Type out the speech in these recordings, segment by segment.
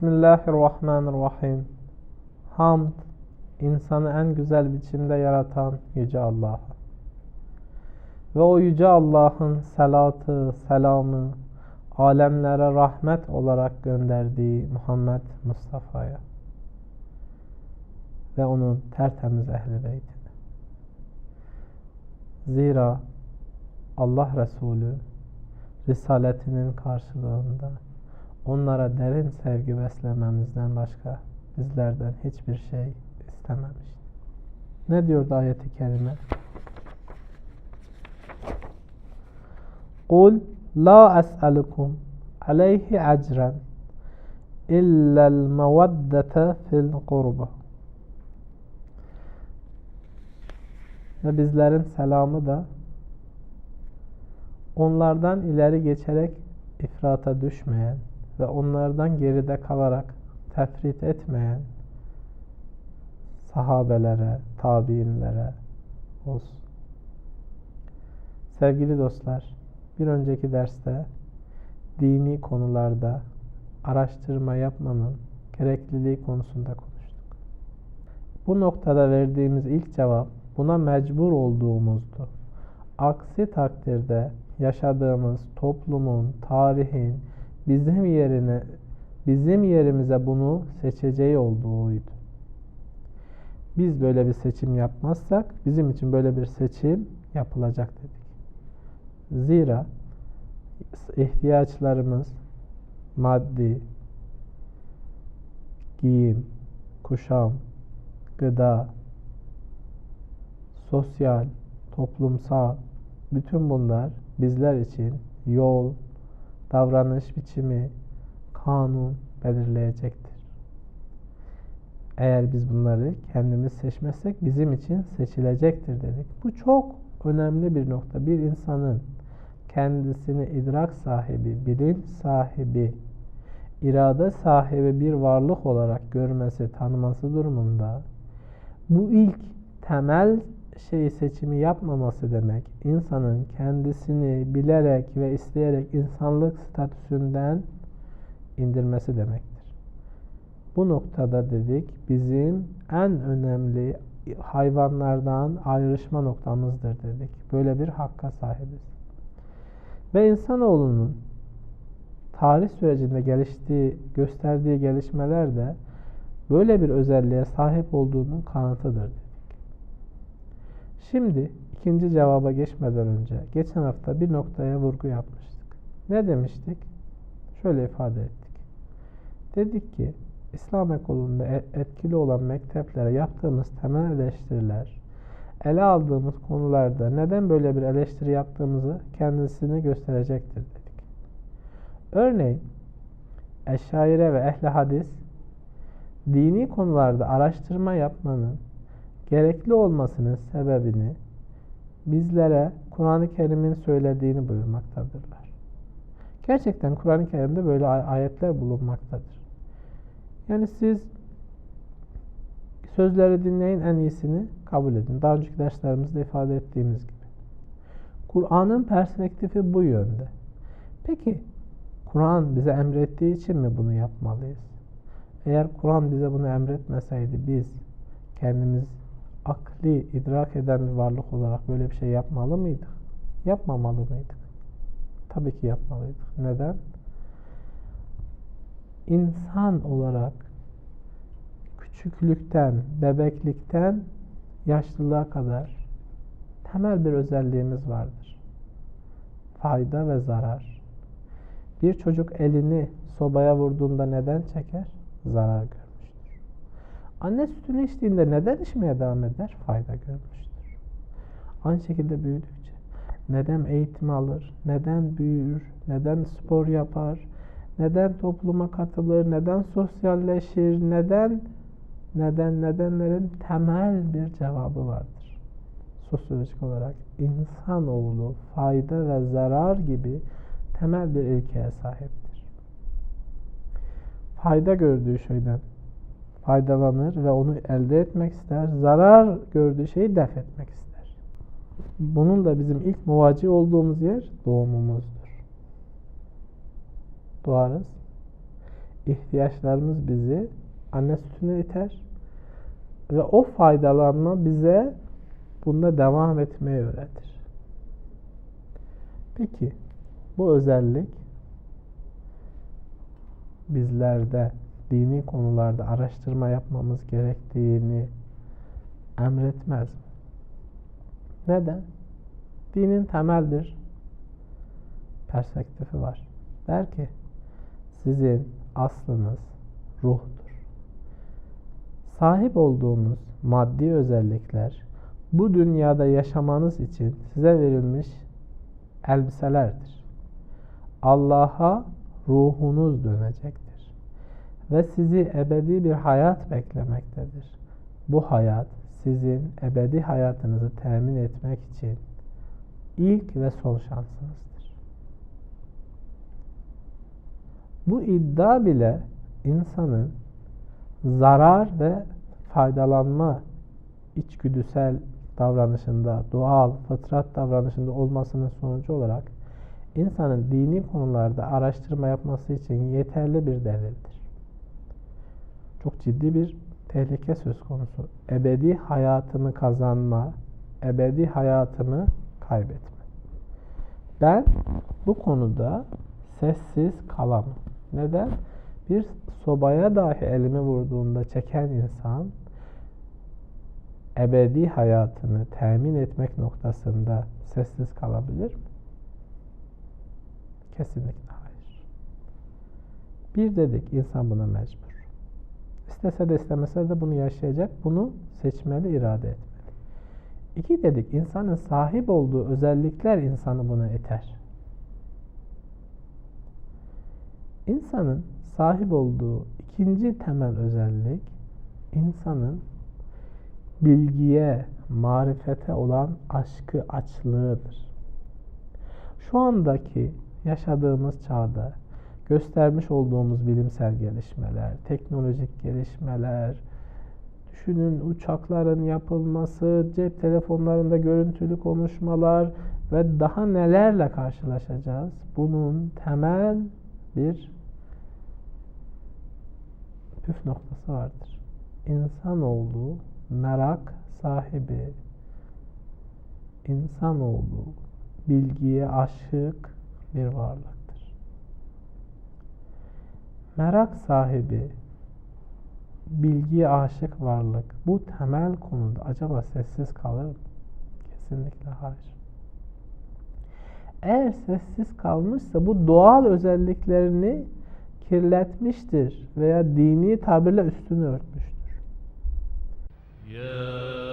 Bismillahirrahmanirrahim. Hamd, insanı en güzel biçimde yaratan Yüce Allah'a. Ve o Yüce Allah'ın selatı, selamı, alemlere rahmet olarak gönderdiği Muhammed Mustafa'ya ve onun tertemiz ehli beytine. Zira Allah Resulü risaletinin karşılığında onlara derin sevgi beslememizden başka bizlerden hiçbir şey istememiştir. Ne diyordu ayeti kerime? Kul la es'alukum aleyhi ecren illel meveddete fil kurba. Ve bizlerin selamı da onlardan ileri geçerek ifrata düşmeyen ve onlardan geride kalarak tefrit etmeyen sahabelere, tabiinlere olsun. Sevgili dostlar, bir önceki derste dini konularda araştırma yapmanın gerekliliği konusunda konuştuk. Bu noktada verdiğimiz ilk cevap buna mecbur olduğumuzdu. Aksi takdirde yaşadığımız toplumun, tarihin bizim yerine bizim yerimize bunu seçeceği olduğuydu. Biz böyle bir seçim yapmazsak bizim için böyle bir seçim yapılacak dedik. Zira ihtiyaçlarımız maddi, giyim, kuşam, gıda, sosyal, toplumsal bütün bunlar bizler için yol, davranış biçimi, kanun belirleyecektir. Eğer biz bunları kendimiz seçmezsek bizim için seçilecektir dedik. Bu çok önemli bir nokta. Bir insanın kendisini idrak sahibi, bilinç sahibi, irade sahibi bir varlık olarak görmesi, tanıması durumunda bu ilk temel şey seçimi yapmaması demek, insanın kendisini bilerek ve isteyerek insanlık statüsünden indirmesi demektir. Bu noktada dedik bizim en önemli hayvanlardan ayrışma noktamızdır dedik. Böyle bir hakka sahibiz. Ve insanoğlunun tarih sürecinde geliştiği, gösterdiği gelişmeler de böyle bir özelliğe sahip olduğunun kanıtıdır. Şimdi ikinci cevaba geçmeden önce geçen hafta bir noktaya vurgu yapmıştık. Ne demiştik? Şöyle ifade ettik. Dedik ki İslam ekolunda etkili olan mekteplere yaptığımız temel eleştiriler, ele aldığımız konularda neden böyle bir eleştiri yaptığımızı kendisini gösterecektir dedik. Örneğin Eşaire ve Ehli Hadis dini konularda araştırma yapmanın gerekli olmasının sebebini bizlere Kur'an-ı Kerim'in söylediğini buyurmaktadırlar. Gerçekten Kur'an-ı Kerim'de böyle ayetler bulunmaktadır. Yani siz sözleri dinleyin en iyisini kabul edin. Daha önceki derslerimizde ifade ettiğimiz gibi. Kur'an'ın perspektifi bu yönde. Peki Kur'an bize emrettiği için mi bunu yapmalıyız? Eğer Kur'an bize bunu emretmeseydi biz kendimiz akli idrak eden bir varlık olarak böyle bir şey yapmalı mıydık? Yapmamalı mıydık? Tabii ki yapmalıydık. Neden? İnsan olarak küçüklükten, bebeklikten yaşlılığa kadar temel bir özelliğimiz vardır. Fayda ve zarar. Bir çocuk elini sobaya vurduğunda neden çeker? Zarar görmüştür. Anne sütünü içtiğinde neden içmeye devam eder? Fayda görmüştür. Aynı şekilde büyüdükçe neden eğitim alır, neden büyür, neden spor yapar, neden topluma katılır, neden sosyalleşir, neden neden nedenlerin temel bir cevabı vardır. Sosyolojik olarak insanoğlu fayda ve zarar gibi temel bir ilkeye sahiptir. Fayda gördüğü şeyden faydalanır ve onu elde etmek ister. Zarar gördüğü şeyi def etmek ister. Bunun da bizim ilk muvaci olduğumuz yer doğumumuzdur. Doğarız. İhtiyaçlarımız bizi anne sütüne iter ve o faydalanma bize bunda devam etmeyi öğretir. Peki bu özellik bizlerde dini konularda araştırma yapmamız gerektiğini emretmez? Neden? Dinin temel bir perspektifi var. Der ki sizin aslınız ruhtur. Sahip olduğunuz maddi özellikler bu dünyada yaşamanız için size verilmiş elbiselerdir. Allah'a ruhunuz dönecektir. Ve sizi ebedi bir hayat beklemektedir. Bu hayat sizin ebedi hayatınızı temin etmek için ilk ve son şansınızdır. Bu iddia bile insanın zarar ve faydalanma içgüdüsel davranışında, doğal, fıtrat davranışında olmasının sonucu olarak insanın dini konularda araştırma yapması için yeterli bir delildir. Çok ciddi bir tehlike söz konusu. Ebedi hayatımı kazanma, ebedi hayatımı kaybetme. Ben bu konuda sessiz kalamam. Neden? Bir sobaya dahi elimi vurduğunda çeken insan ebedi hayatını temin etmek noktasında sessiz kalabilir mi? Kesinlikle hayır. Bir dedik insan buna mecbur. İstese de istemese de bunu yaşayacak. Bunu seçmeli, irade etmeli. İki dedik insanın sahip olduğu özellikler insanı buna iter. İnsanın sahip olduğu ikinci temel özellik insanın bilgiye, marifete olan aşkı, açlığıdır. Şu andaki yaşadığımız çağda göstermiş olduğumuz bilimsel gelişmeler, teknolojik gelişmeler, düşünün uçakların yapılması, cep telefonlarında görüntülü konuşmalar ve daha nelerle karşılaşacağız. Bunun temel bir püf noktası vardır. İnsanoğlu merak sahibi, insanoğlu bilgiye aşık bir varlıktır. Merak sahibi, bilgiye aşık varlık bu temel konuda acaba sessiz kalır mı? Kesinlikle hayır. Eğer sessiz kalmışsa bu doğal özelliklerini kirletmiştir veya dini tabirle üstünü örtmüştür. Ya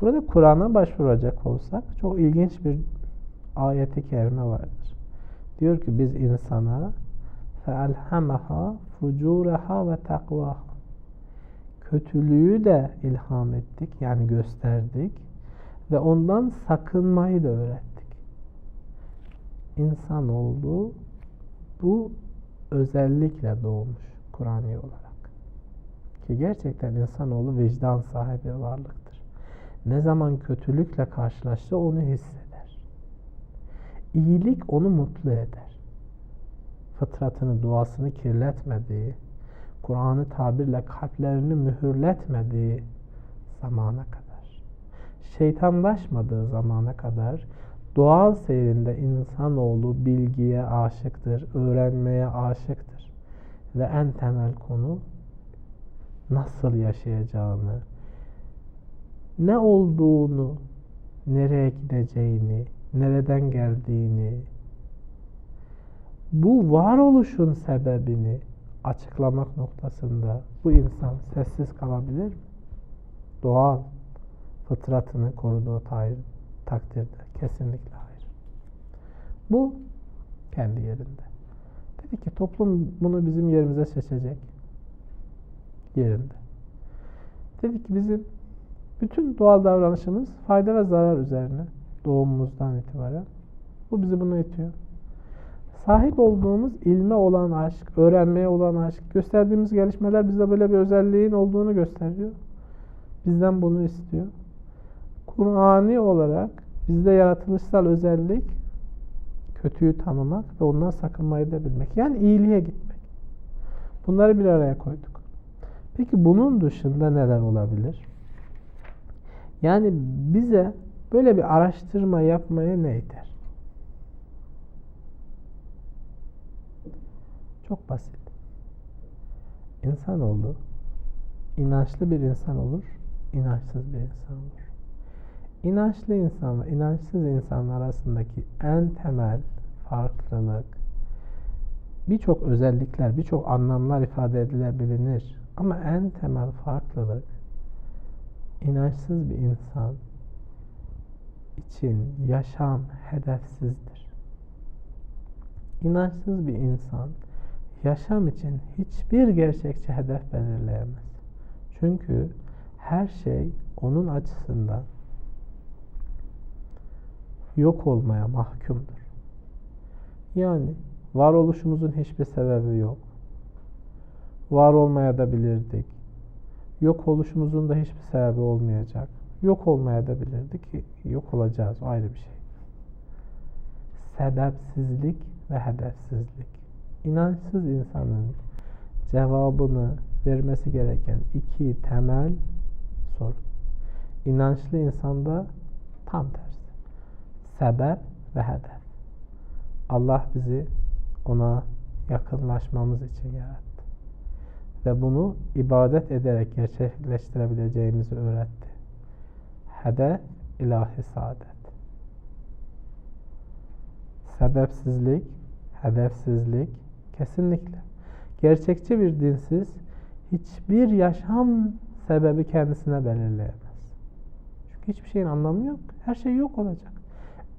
Burada Kur'an'a başvuracak olsak çok ilginç bir ayeti kerime vardır. Diyor ki biz insana فَاَلْهَمَهَا فُجُورَهَا ve takvaha. Kötülüğü de ilham ettik yani gösterdik ve ondan sakınmayı da öğrettik. İnsan oldu bu özellikle doğmuş Kur'an'ı olarak. Ki gerçekten insanoğlu vicdan sahibi varlıktır. Ne zaman kötülükle karşılaşsa onu hisseder. İyilik onu mutlu eder. Fıtratını, duasını kirletmediği, Kur'an'ı tabirle kalplerini mühürletmediği zamana kadar, şeytanlaşmadığı zamana kadar doğal seyrinde insanoğlu bilgiye aşıktır, öğrenmeye aşıktır. Ve en temel konu nasıl yaşayacağını, ne olduğunu, nereye gideceğini, nereden geldiğini, bu varoluşun sebebini açıklamak noktasında bu insan sessiz kalabilir mi? Doğal fıtratını koruduğu takdirde kesinlikle hayır. Bu kendi yerinde. Dedi ki toplum bunu bizim yerimize seçecek. Yerinde. Dedi ki bizim bütün doğal davranışımız fayda ve zarar üzerine doğumumuzdan itibaren. Bu bizi buna itiyor. Sahip olduğumuz ilme olan aşk, öğrenmeye olan aşk, gösterdiğimiz gelişmeler bize böyle bir özelliğin olduğunu gösteriyor. Bizden bunu istiyor. Kur'ani olarak bizde yaratılışsal özellik kötüyü tanımak ve ondan sakınmayı da bilmek. Yani iyiliğe gitmek. Bunları bir araya koyduk. Peki bunun dışında neler olabilir? Yani bize böyle bir araştırma yapmaya ne iter? Çok basit. İnsanoğlu inançlı bir insan olur, inançsız bir insan olur. İnançlı insanla inançsız insan arasındaki en temel farklılık birçok özellikler, birçok anlamlar ifade edilebilir. Ama en temel farklılık inançsız bir insan için yaşam hedefsizdir. İnançsız bir insan yaşam için hiçbir gerçekçi hedef belirleyemez. Çünkü her şey onun açısından yok olmaya mahkumdur. Yani varoluşumuzun hiçbir sebebi yok. Var olmaya da bilirdik. Yok oluşumuzun da hiçbir sebebi olmayacak. Yok olmaya da bilirdik yok olacağız. O ayrı bir şey. Sebepsizlik ve hedefsizlik. İnançsız insanın cevabını vermesi gereken iki temel soru. İnançlı insanda tam tersi. Sebep ve hedef. Allah bizi ona yakınlaşmamız için yarattı. Ve bunu ibadet ederek gerçekleştirebileceğimizi öğretti. Hedef ilahi saadet. Sebepsizlik, hedefsizlik kesinlikle. Gerçekçi bir dinsiz hiçbir yaşam sebebi kendisine belirleyemez. Çünkü hiçbir şeyin anlamı yok. Her şey yok olacak.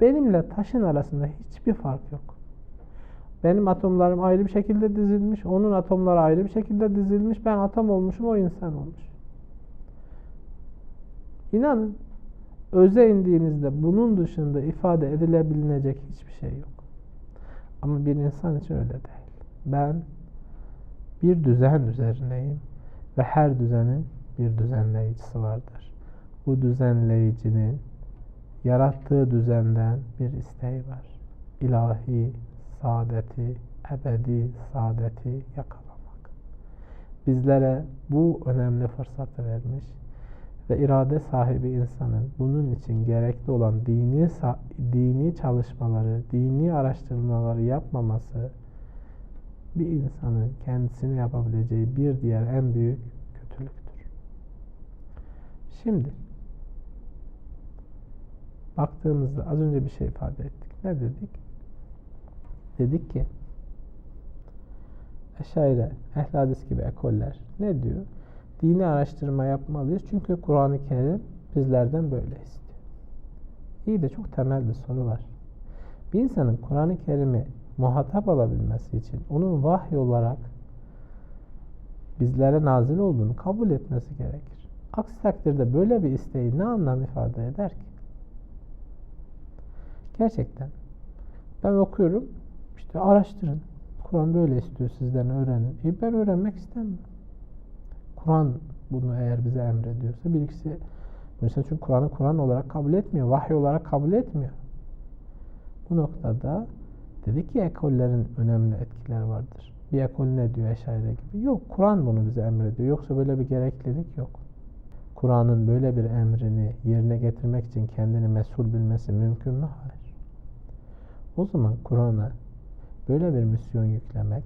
Benimle taşın arasında hiçbir fark yok. Benim atomlarım ayrı bir şekilde dizilmiş, onun atomları ayrı bir şekilde dizilmiş. Ben atom olmuşum, o insan olmuş. İnanın, öze indiğinizde bunun dışında ifade edilebilecek hiçbir şey yok. Ama bir insan için öyle değil. Ben bir düzen üzerineyim ve her düzenin bir düzenleyicisi vardır. Bu düzenleyicinin yarattığı düzenden bir isteği var. İlahi saadeti, ebedi saadeti yakalamak. Bizlere bu önemli fırsatı vermiş ve irade sahibi insanın bunun için gerekli olan dini dini çalışmaları, dini araştırmaları yapmaması bir insanın kendisine yapabileceği bir diğer en büyük kötülüktür. Şimdi baktığımızda az önce bir şey ifade ettik. Ne dedik? Dedik ki Eşaire, Ehl Hadis gibi ekoller ne diyor? Dini araştırma yapmalıyız çünkü Kur'an-ı Kerim bizlerden böyle istiyor. İyi de çok temel bir soru var. Bir insanın Kur'an-ı Kerim'i muhatap alabilmesi için onun vahiy olarak bizlere nazil olduğunu kabul etmesi gerekir. Aksi takdirde böyle bir isteği ne anlam ifade eder ki? Gerçekten. Ben okuyorum, işte araştırın. Kur'an böyle istiyor sizden öğrenin. E ben öğrenmek istemiyorum. Kur'an bunu eğer bize emrediyorsa birisi mesela çünkü Kur'an'ı Kur'an olarak kabul etmiyor. Vahiy olarak kabul etmiyor. Bu noktada dedik ki ekollerin önemli etkileri vardır. bir ekol ne diyor Eşaire gibi. Yok Kur'an bunu bize emrediyor. Yoksa böyle bir gereklilik yok. Kur'an'ın böyle bir emrini yerine getirmek için kendini mesul bilmesi mümkün mü? Hayır. O zaman Kur'an'a böyle bir misyon yüklemek,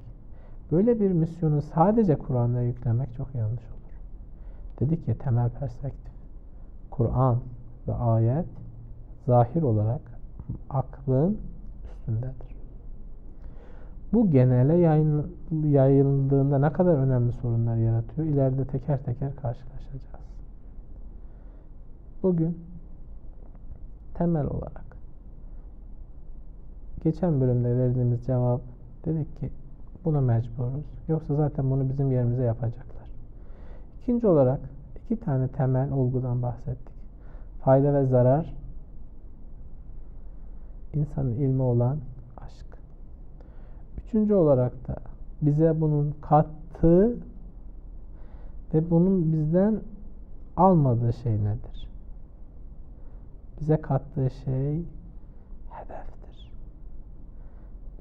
böyle bir misyonu sadece Kur'an'a yüklemek çok yanlış olur. Dedik ya temel perspektif. Kur'an ve ayet zahir olarak aklın üstündedir. Bu genele yayın, yayıldığında ne kadar önemli sorunlar yaratıyor ileride teker teker karşılaşacağız. Bugün temel olarak geçen bölümde verdiğimiz cevap dedik ki buna mecburuz. Yoksa zaten bunu bizim yerimize yapacaklar. İkinci olarak iki tane temel olgudan bahsettik. Fayda ve zarar, insanın ilmi olan aşk. Üçüncü olarak da bize bunun kattığı ve bunun bizden almadığı şey nedir? Bize kattığı şey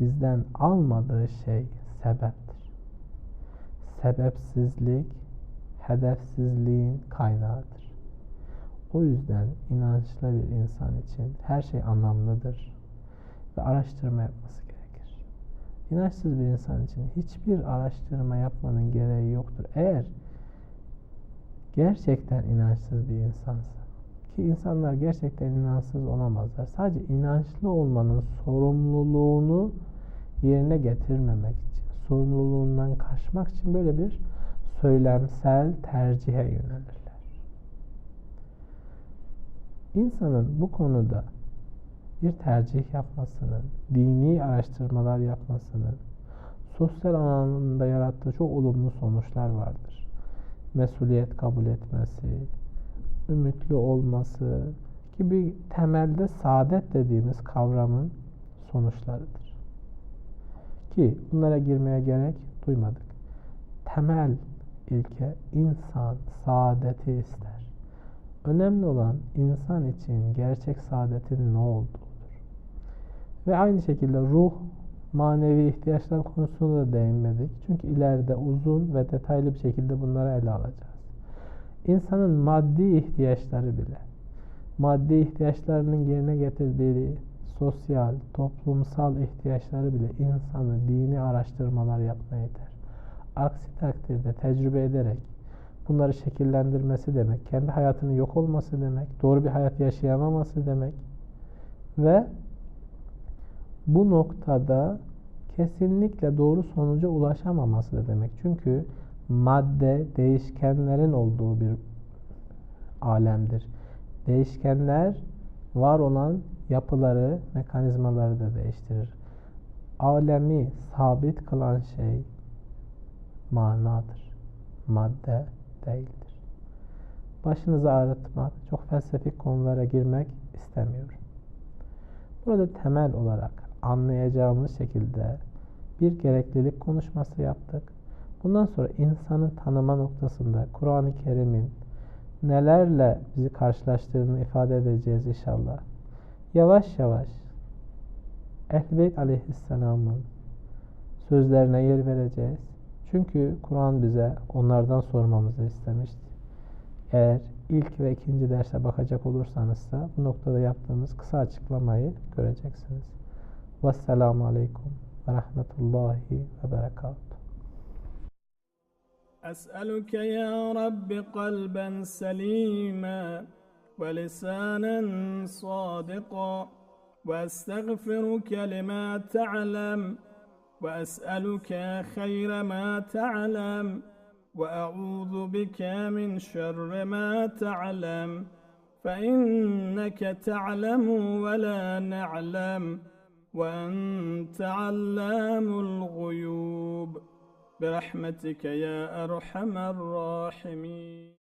Bizden almadığı şey sebeptir. Sebepsizlik hedefsizliğin kaynağıdır. O yüzden inançlı bir insan için her şey anlamlıdır ve araştırma yapması gerekir. İnançsız bir insan için hiçbir araştırma yapmanın gereği yoktur. Eğer gerçekten inançsız bir insansa ki insanlar gerçekten inançsız olamazlar. Sadece inançlı olmanın sorumluluğunu yerine getirmemek için, sorumluluğundan kaçmak için böyle bir söylemsel tercihe yönelirler. İnsanın bu konuda bir tercih yapmasının, dini araştırmalar yapmasının sosyal alanında yarattığı çok olumlu sonuçlar vardır. Mesuliyet kabul etmesi, ümitli olması gibi temelde saadet dediğimiz kavramın sonuçlarıdır. Ki bunlara girmeye gerek duymadık. Temel ilke insan saadeti ister. Önemli olan insan için gerçek saadetin ne olduğudur. Ve aynı şekilde ruh, manevi ihtiyaçlar konusunda da değinmedik. Çünkü ileride uzun ve detaylı bir şekilde bunları ele alacağız. İnsanın maddi ihtiyaçları bile, maddi ihtiyaçlarının yerine getirdiği sosyal, toplumsal ihtiyaçları bile insanı dini araştırmalar yapmaya iter. Aksi takdirde tecrübe ederek bunları şekillendirmesi demek, kendi hayatının yok olması demek, doğru bir hayat yaşayamaması demek ve bu noktada kesinlikle doğru sonuca ulaşamaması da demek. Çünkü madde değişkenlerin olduğu bir alemdir. Değişkenler var olan yapıları, mekanizmaları da değiştirir. Alemi sabit kılan şey manadır. Madde değildir. Başınızı ağrıtmak, çok felsefik konulara girmek istemiyorum. Burada temel olarak anlayacağımız şekilde bir gereklilik konuşması yaptık. Bundan sonra insanın tanıma noktasında Kur'an-ı Kerim'in nelerle bizi karşılaştırdığını ifade edeceğiz inşallah Yavaş yavaş Ehl-i Beyt aleyhisselamın sözlerine yer vereceğiz. Çünkü Kur'an bize onlardan sormamızı istemişti. Eğer ilk ve ikinci derse bakacak olursanız da bu noktada yaptığımız kısa açıklamayı göreceksiniz. Vesselamu Aleyküm ve Rahmetullahi ve Berekatuhu. أسألك يا رب قلبا سليما ولسانا صادقا وأستغفرك لما تعلم وأسألك خير ما تعلم وأعوذ بك من شر ما تعلم فإنك تعلم ولا نعلم وأنت علام الغيوب. برحمتك يا أرحم الراحمين.